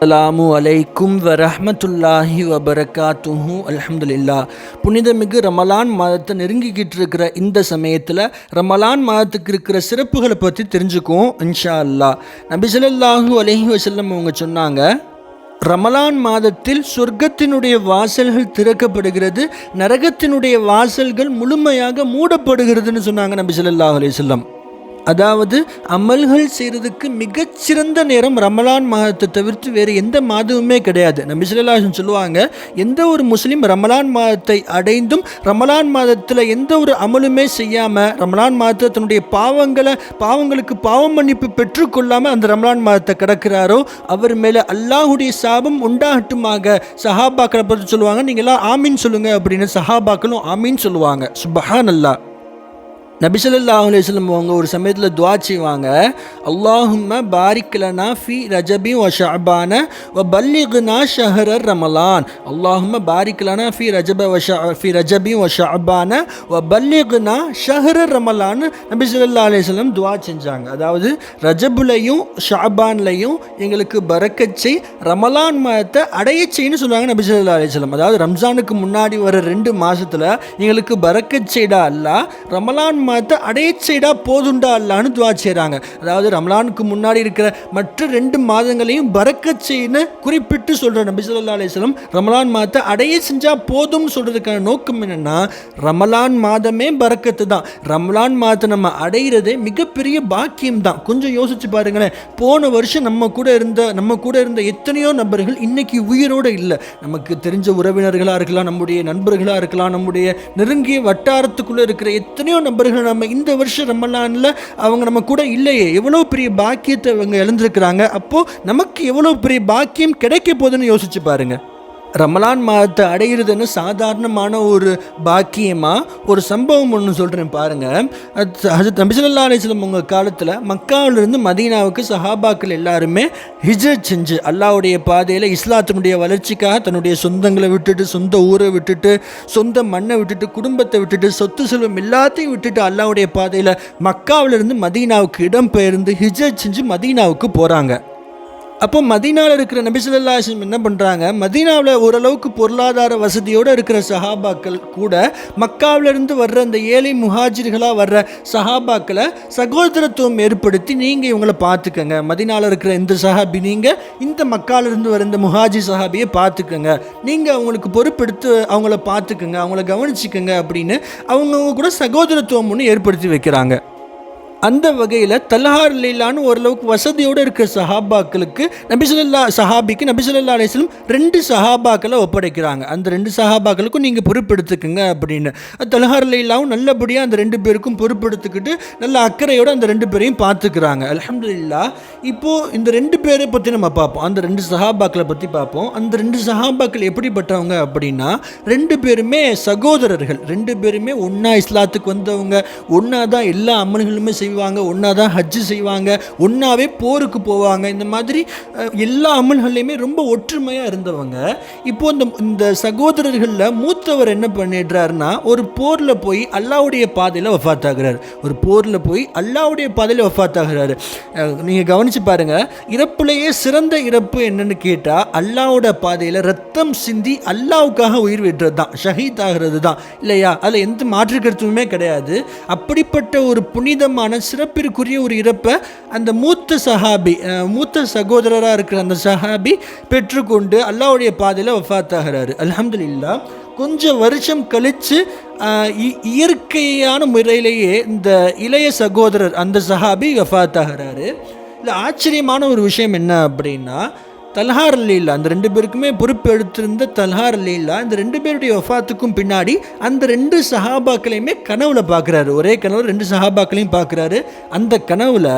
Alarm அலைக்கும் வரஹமத்துல்லாஹி வபரகாத்துஹு அலமதுல்லா புனிதமிகு ரமலான் மாதத்தை நெருங்கிக்கிட்டு இருக்கிற இந்த சமயத்தில் ரமலான் மாதத்துக்கு இருக்கிற சிறப்புகளை பற்றி தெரிஞ்சுக்குவோம் இன்ஷா அல்லாஹ் நபி ஸல்லல்லாஹு அலைஹி அவங்க சொன்னாங்க ரமலான் மாதத்தில் சொர்க்கத்தினுடைய வாசல்கள் திறக்கப்படுகிறது நரகத்தினுடைய வாசல்கள் முழுமையாக மூடப்படுகிறதுன்னு சொன்னாங்க நபி ஸல்லல்லாஹு அலைஹி அதாவது அமல்கள் செய்கிறதுக்கு மிகச்சிறந்த நேரம் ரமலான் மாதத்தை தவிர்த்து வேறு எந்த மாதமுமே கிடையாது. நம்ம இஸ்லாசன் சொல்லுவாங்க எந்த ஒரு முஸ்லீம் ரமலான் மாதத்தை அடைந்தும் ரமலான் மாதத்தில் எந்த ஒரு அமலுமே செய்யாமல் ரமலான் மாதத்தை தன்னுடைய பாவங்களை பாவங்களுக்கு பாவம் மன்னிப்பு பெற்றுக்கொள்ளாமல் அந்த ரமலான் மாதத்தை கடக்கிறாரோ அவர் மேலே அல்லாஹுடைய சாபம் உண்டாகட்டுமாக சஹாபாக்களை பற்றி சொல்லுவாங்க நீங்களாம் ஆமீன் சொல்லுங்கள் அப்படின்னு சஹாபாக்களும் ஆமீன் சொல்லுவாங்க. சுபஹான் அல்லாஹ் நபிசல்லா அலுவலம் அவங்க ஒரு சமயத்தில் துவா செய்வாங்க. அல்லாஹும்ம பாரிக்லனா ஃபி ரஜபி ஒ ஷஅபான வ பல்லிகுனா ஷஹரர் ரமலான். அல்லாஹும்ம பாரிக்லனா ஃபி ரஜப வ ஷ ஃபி ரஜபி ஒ ஷஅபான வ பல்லிகுனா ஷஹரர் ரமலான் நபிசல்லா அலுவலம் துவா செஞ்சாங்க. அதாவது ரஜபுலையும் ஷாபான்லையும் எங்களுக்கு பரக்கச்சை ரமலான் மாதத்தை அடையச்சைன்னு சொல்லுவாங்க நபிசல்லா அலுவலம் அதாவது ரம்ஜானுக்கு முன்னாடி வர ரெண்டு மாதத்தில் எங்களுக்கு பரக்கச்சைடா அல்ல ரமலான் மாதத்தை செய்டா போதுண்டா அல்லான்னு துவா செய்கிறாங்க அதாவது ரமலானுக்கு முன்னாடி இருக்கிற மற்ற ரெண்டு மாதங்களையும் பறக்கச்சைன்னு குறிப்பிட்டு சொல்கிற நபி சொல்லா அலிஸ்லம் ரமலான் மாதத்தை அடைய செஞ்சால் போதும்னு சொல்கிறதுக்கான நோக்கம் என்னென்னா ரமலான் மாதமே பறக்கத்து தான். ரமலான் மாதத்தை நம்ம அடையிறதே மிகப்பெரிய பாக்கியம் தான் கொஞ்சம் யோசிச்சு பாருங்களேன். போன வருஷம் நம்ம கூட இருந்த நம்ம கூட இருந்த எத்தனையோ நபர்கள் இன்னைக்கு உயிரோடு இல்லை. நமக்கு தெரிஞ்ச உறவினர்களாக இருக்கலாம் நம்முடைய நண்பர்களாக இருக்கலாம் நம்முடைய நெருங்கிய வட்டாரத்துக்குள்ளே இருக்கிற எத்தனையோ நபர்கள் நம்ம இந்த வருஷம் ரமலானில் அவங்க நம்ம கூட இல்லையே. எவ்வளோ பெரிய பாக்கியத்தை அவங்க இழந்திருக்கிறாங்க. அப்போது நமக்கு எவ்வளோ பெரிய பாக்கியம் கிடைக்க போகுதுன்னு யோசிச்சு பாருங்க. ரமலான் மாதத்தை அடைகிறதுன்னு சாதாரணமான ஒரு பாக்கியமாக ஒரு சம்பவம் ஒன்று சொல்கிறேன் பாருங்கள் அது நபிசல்லா அலிஸ்லம் உங்கள் காலத்தில் மக்காவிலிருந்து மதீனாவுக்கு சஹாபாக்கள் எல்லாருமே ஹிஜ்ரத் செஞ்சு அல்லாவுடைய பாதையில் இஸ்லாத்தினுடைய வளர்ச்சிக்காக தன்னுடைய சொந்தங்களை விட்டுட்டு சொந்த ஊரை விட்டுட்டு சொந்த மண்ணை விட்டுட்டு குடும்பத்தை விட்டுட்டு சொத்து செல்வம் எல்லாத்தையும் விட்டுட்டு அல்லாவுடைய பாதையில் மக்காவிலிருந்து மதீனாவுக்கு இடம் பெயர்ந்து ஹிஜ்ரத் செஞ்சு மதீனாவுக்கு போகிறாங்க அப்போ மதீனாவில் இருக்கிற நபிசுல்லாஸ்லம் என்ன பண்ணுறாங்க மதீனாவில் ஓரளவுக்கு பொருளாதார வசதியோடு இருக்கிற சஹாபாக்கள் கூட மக்காவிலிருந்து வர்ற அந்த ஏழை முஹாஜிர்களாக வர்ற சஹாபாக்களை சகோதரத்துவம் ஏற்படுத்தி நீங்கள் இவங்களை பார்த்துக்கங்க. மதீனாவில் இருக்கிற இந்த சஹாபி நீங்கள் இந்த மக்காவிலிருந்து வர இந்த முஹாஜி சஹாபியை பார்த்துக்கங்க. நீங்கள் அவங்களுக்கு பொறுப்பெடுத்து அவங்கள பார்த்துக்கங்க அவங்கள கவனிச்சிக்கங்க அப்படின்னு அவங்கவுங்க கூட சகோதரத்துவம் ஒன்று ஏற்படுத்தி வைக்கிறாங்க. அந்த வகையில் தல்ஹார் லீலான்னு ஓரளவுக்கு வசதியோடு இருக்கிற சஹாபாக்களுக்கு நபிசுல்லா சஹாபிக்கு நபிசுல்லா அலிஸ்லம் ரெண்டு சஹாபாக்களை ஒப்படைக்கிறாங்க. அந்த ரெண்டு சஹாபாக்களுக்கும் நீங்கள் பொறுப்பெடுத்துக்குங்க அப்படின்னு. தல்ஹார் லீலாவும் நல்லபடியாக அந்த ரெண்டு பேருக்கும் பொறுப்பெடுத்துக்கிட்டு நல்ல அக்கறையோடு அந்த ரெண்டு பேரையும் பார்த்துக்கிறாங்க. அலமதுல்லா இப்போது இந்த ரெண்டு பேரை பற்றி நம்ம பார்ப்போம். அந்த ரெண்டு சஹாபாக்களை பற்றி பார்ப்போம். அந்த ரெண்டு சஹாபாக்கள் எப்படிப்பட்டவங்க அப்படின்னா ரெண்டு பேருமே சகோதரர்கள். ரெண்டு பேருமே ஒன்றா இஸ்லாத்துக்கு வந்தவங்க. ஒன்றா தான் எல்லா அமல்களுமே செய்வாங்க. ஒன்றா தான் ஹஜ்ஜு செய்வாங்க ஒன்றாவே போருக்கு போவாங்க. இந்த மாதிரி எல்லா அமல்கள்லையுமே ரொம்ப ஒற்றுமையாக இருந்தவங்க. இப்போ இந்த இந்த சகோதரர்களில் மூத்தவர் என்ன பண்ணிடுறாருன்னா ஒரு போரில் போய் அல்லாவுடைய பாதையில் வஃபாத் ஆகுறாரு ஒரு போரில் போய் அல்லாவுடைய பாதையில் வஃபாத் ஆகுறாரு நீங்கள் கவனித்து பாருங்கள் இறப்புலேயே சிறந்த இறப்பு என்னன்னு கேட்டால் அல்லாவோட பாதையில் ரத்தம் சிந்தி அல்லாவுக்காக உயிர் விடுறது தான் ஷஹீத் ஆகிறது தான் இல்லையா? அதில் எந்த மாற்று கருத்துமே கிடையாது. அப்படிப்பட்ட ஒரு புனிதமான சிறப்பிற்குரிய ஒரு இறப்பை அந்த மூத்த சஹாபி மூத்த சகோதரராக இருக்கிற அந்த சஹாபி பெற்றுக்கொண்டு அல்லாவுடைய பாதையில் வஃத்தாகிறாரு. ஆகிறாரு அல்ஹம்துலில்லா கொஞ்சம் வருஷம் கழித்து இயற்கையான முறையிலேயே இந்த இளைய சகோதரர் அந்த சஹாபி வஃத்தாகிறாரு. ஆகிறாரு இல்லை ஆச்சரியமான ஒரு விஷயம் என்ன அப்படின்னா தல்ஹார் லீலா அந்த ரெண்டு பேருக்குமே பொறுப்பு எடுத்திருந்த தல்ஹார் லீலா இந்த ரெண்டு பேருடைய ஒஃபாத்துக்கும் பின்னாடி அந்த ரெண்டு சஹாபாக்களையுமே கனவுல பார்க்குறாரு ஒரே கனவுல ரெண்டு சஹாபாக்களையும் பார்க்குறாரு அந்த கனவுல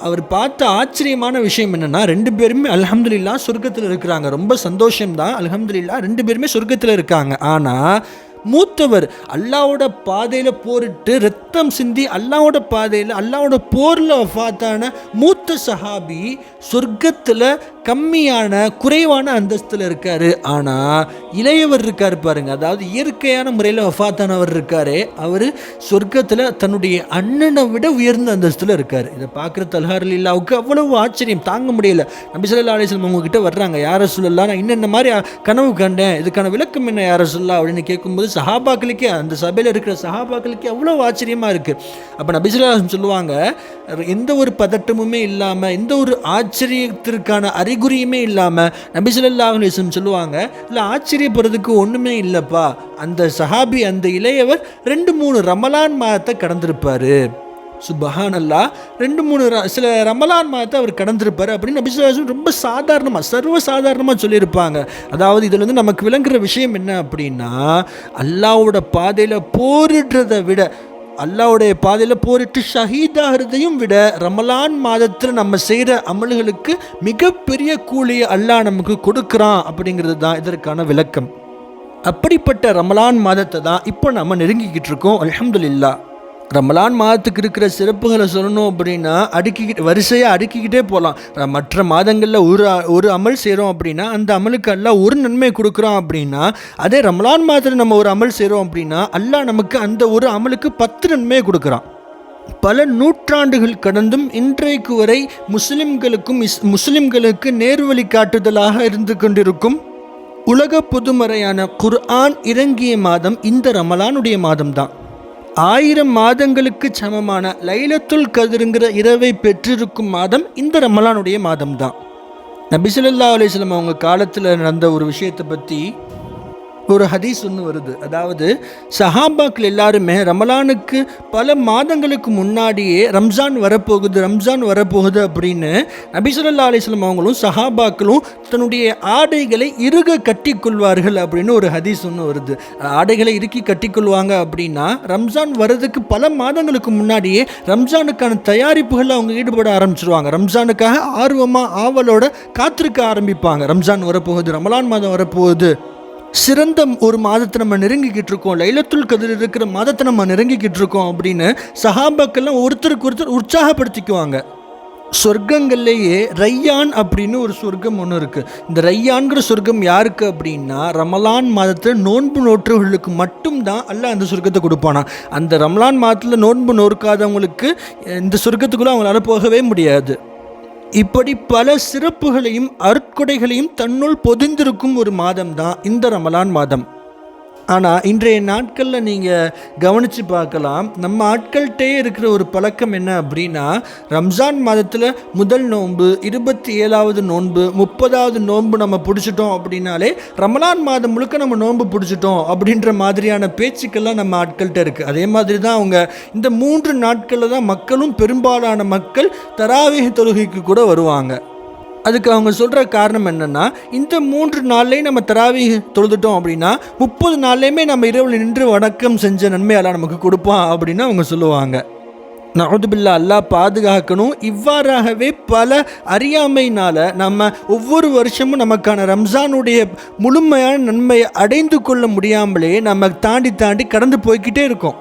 அவர் பார்த்த ஆச்சரியமான விஷயம் என்னன்னா ரெண்டு பேருமே அலமதுல்லா சொர்க்கத்தில் இருக்கிறாங்க. ரொம்ப சந்தோஷம்தான். அலமதுல்லா ரெண்டு பேருமே சொர்க்கத்தில் இருக்காங்க. ஆனால் மூத்தவர் அல்லாவோட பாதையில் போரிட்டு ரத்தம் சிந்தி அல்லாவோட பாதையில் அல்லாவோட போரில் ஃபாத்தான மூத்த சஹாபி சொர்க்கத்தில் கம்மியான குறைவான அந்தஸ்தில் இருக்கார். ஆனால் இளையவர் இருக்கார் பாருங்க. அதாவது இயற்கையான முறையில் வஃபாத்தானவர் இருக்காரு. அவர் சொர்க்கத்தில் தன்னுடைய அண்ணனை விட உயர்ந்த அந்தஸ்தில் இருக்கார். இதை பார்க்குற தல்ஹார் இல்லாவுக்கு அவ்வளவு ஆச்சரியம். தாங்க முடியல. நபி சொல்லா அலிஸ்லம் உங்ககிட்ட வர்றாங்க. யார சொல்லலாம் நான் இன்னென்ன மாதிரி கனவு கண்டேன்? இதுக்கான விளக்கம் என்ன யார சொல்லலாம் அப்படின்னு கேட்கும்போது சஹாபாக்களுக்கே அந்த சபையில் இருக்கிற சஹாபாக்களுக்கே அவ்வளோ ஆச்சரியமாக இருக்குது அப்போ நபிசுல்லா சொல்லுவாங்க எந்த ஒரு பதட்டமுமே இல்லாமல் எந்த ஒரு ஆச்சரியத்திற்கான அறிகுறியுமே இல்லாமல் நபிசுல்லா சொல்லுவாங்க இல்லை ஆச்சரியப்படுறதுக்கு ஒன்றுமே இல்லைப்பா. அந்த சஹாபி அந்த இளையவர் ரெண்டு மூணு ரமலான் மாதத்தை கடந்திருப்பார். சுபஹான் அல்லா ரெண்டு மூணு சில ரமலான் மாதத்தை அவர் கடந்திருப்பார் அப்படின்னு நபிசுல்லாசம் ரொம்ப சாதாரணமாக சர்வ சாதாரணமாக சொல்லியிருப்பாங்க. அதாவது இதில் வந்து நமக்கு விளங்குற விஷயம் என்ன அப்படின்னா அல்லாவோட பாதையில் போரிடுறதை விட அல்லாவுடைய பாதையில் போரிட்டு ஷஹீதாகிறதையும் விட ரமலான் மாதத்தில் நம்ம செய்கிற அமல்களுக்கு மிகப்பெரிய கூலியை அல்லாஹ் நமக்கு கொடுக்குறான் அப்படிங்கிறது தான் இதற்கான விளக்கம். அப்படிப்பட்ட ரமலான் மாதத்தை தான் இப்போ நம்ம நெருங்கிக்கிட்டு இருக்கோம். அலமதுல்லா ரமலான் மாதத்துக்கு இருக்கிற சிறப்புகளை சொல்லணும் அப்படின்னா அடுக்கிக்கிட்டு வரிசையாக அடுக்கிக்கிட்டே போகலாம் மற்ற மாதங்களில் ஒரு ஒரு அமல் செய்கிறோம் அப்படின்னா அந்த அமலுக்கு அல்லா ஒரு நன்மை கொடுக்குறோம் அப்படின்னா அதே ரமலான் மாதத்தில் நம்ம ஒரு அமல் செய்கிறோம் அப்படின்னா அல்லாஹ் நமக்கு அந்த ஒரு அமலுக்கு பத்து நன்மையை கொடுக்குறான். பல நூற்றாண்டுகள் கடந்தும் இன்றைக்கு வரை முஸ்லிம்களுக்கும் இஸ் முஸ்லிம்களுக்கு நேர்வழி காட்டுதலாக இருந்து கொண்டிருக்கும் உலக பொதுமறையான குர்ஆன் இறங்கிய மாதம் இந்த ரமலானுடைய மாதம்தான். ஆயிரம் மாதங்களுக்கு சமமான லைலத்துல் கதிருங்கிற இரவை பெற்றிருக்கும் மாதம் இந்த ரமலானுடைய மாதம்தான். நபிசுல்லா அலிஸ்லாம் அவங்க காலத்தில் நடந்த ஒரு விஷயத்தை பற்றி ஒரு ஹதீஸ் ஒன்று வருது. அதாவது சஹாபாக்கள் எல்லாருமே ரமலானுக்கு பல மாதங்களுக்கு முன்னாடியே ரம்ஜான் வரப்போகுது ரம்ஜான் வரப்போகுது அப்படின்னு நபிசுல்லா அலிஸ்லாம் அவங்களும் சஹாபாக்களும் தன்னுடைய ஆடைகளை இறுக கட்டிக்கொள்வார்கள் அப்படின்னு ஒரு ஹதீஸ் ஒன்று வருது. ஆடைகளை இறுக்கி கட்டிக்கொள்வாங்க அப்படின்னா ரம்ஜான் வர்றதுக்கு பல மாதங்களுக்கு முன்னாடியே ரம்ஜானுக்கான தயாரிப்புகளில் அவங்க ஈடுபட ஆரம்பிச்சிருவாங்க. ரம்ஜானுக்காக ஆர்வமாக ஆவலோட காத்திருக்க ஆரம்பிப்பாங்க. ரம்ஜான் வரப்போகுது ரமலான் மாதம் வரப்போகுது. சிறந்த ஒரு மாதத்தை நம்ம நெருங்கிக்கிட்டு இருக்கோம். லைலத்துல் கதிர் இருக்கிற மாதத்தை நம்ம நெருங்கிக்கிட்டு இருக்கோம் அப்படின்னு சஹாபாக்கெல்லாம் ஒருத்தருக்கு ஒருத்தர் உற்சாகப்படுத்திக்குவாங்க. சொர்க்கங்கள்லேயே ரையான் அப்படின்னு ஒரு சொர்க்கம் ஒன்று இருக்குது இந்த ரையான்கிற சொர்க்கம் யாருக்கு அப்படின்னா ரமலான் மாதத்தில் நோன்பு நோற்றவர்களுக்கு மட்டும்தான் அல்ல அந்த சொர்க்கத்தை கொடுப்பானா. அந்த ரமலான் மாதத்தில் நோன்பு நோற்காதவங்களுக்கு இந்த சொர்க்கத்துக்குள்ளே அவங்களால போகவே முடியாது. இப்படி பல சிறப்புகளையும் அருட்கொடைகளையும் தன்னுள் பொதிந்திருக்கும் ஒரு மாதம் தான் இந்த ரமலான் மாதம். ஆனால் இன்றைய நாட்களில் நீங்கள் கவனித்து பார்க்கலாம் நம்ம ஆட்கள்கிட்டே இருக்கிற ஒரு பழக்கம் என்ன அப்படின்னா ரம்ஜான் மாதத்தில் முதல் நோன்பு இருபத்தி ஏழாவது நோன்பு முப்பதாவது நோன்பு நம்ம பிடிச்சிட்டோம் அப்படின்னாலே ரமலான் மாதம் முழுக்க நம்ம நோன்பு பிடிச்சிட்டோம் அப்படின்ற மாதிரியான பேச்சுக்கள்லாம் நம்ம ஆட்கள்கிட்ட இருக்குது அதே மாதிரி தான் அவங்க இந்த மூன்று நாட்களில் தான் மக்களும் பெரும்பாலான மக்கள் தராவீக தொழுகைக்கு கூட வருவாங்க. அதுக்கு அவங்க சொல்கிற காரணம் என்னென்னா இந்த மூன்று நாள்லேயும் நம்ம தராவி தொழுதுட்டோம் அப்படின்னா முப்பது நாள்லேயுமே நம்ம இரவில் நின்று வணக்கம் செஞ்ச நன்மையெல்லாம் நமக்கு கொடுப்பான் அப்படின்னு அவங்க சொல்லுவாங்க. நவதுபில்லா அல்லாஹ் பாதுகாக்கணும். இவ்வாறாகவே பல அறியாமையினால் நம்ம ஒவ்வொரு வருஷமும் நமக்கான ரம்ஜானுடைய முழுமையான நன்மையை அடைந்து கொள்ள முடியாமலே நம்ம தாண்டி தாண்டி கடந்து போய்க்கிட்டே இருக்கோம்.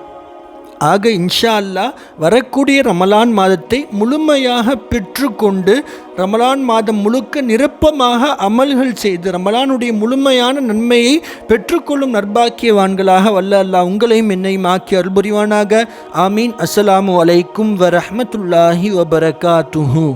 ஆக இன்ஷா அல்லாஹ் வரக்கூடிய ரமலான் மாதத்தை முழுமையாக பெற்றுக்கொண்டு ரமலான் மாதம் முழுக்க நிரப்பமாக அமல்கள் செய்து ரமலானுடைய முழுமையான நன்மையை பெற்றுக்கொள்ளும் நற்பாக்கியவான்களாக வல்ல அல்லாஹ் உங்களையும் என்னையும் ஆக்கி அருள்புரிவானாக. ஆமீன். அஸ்ஸலாமு அலைக்கும் வரஹ்மத்துல்லாஹி வபரகாத்துஹூ.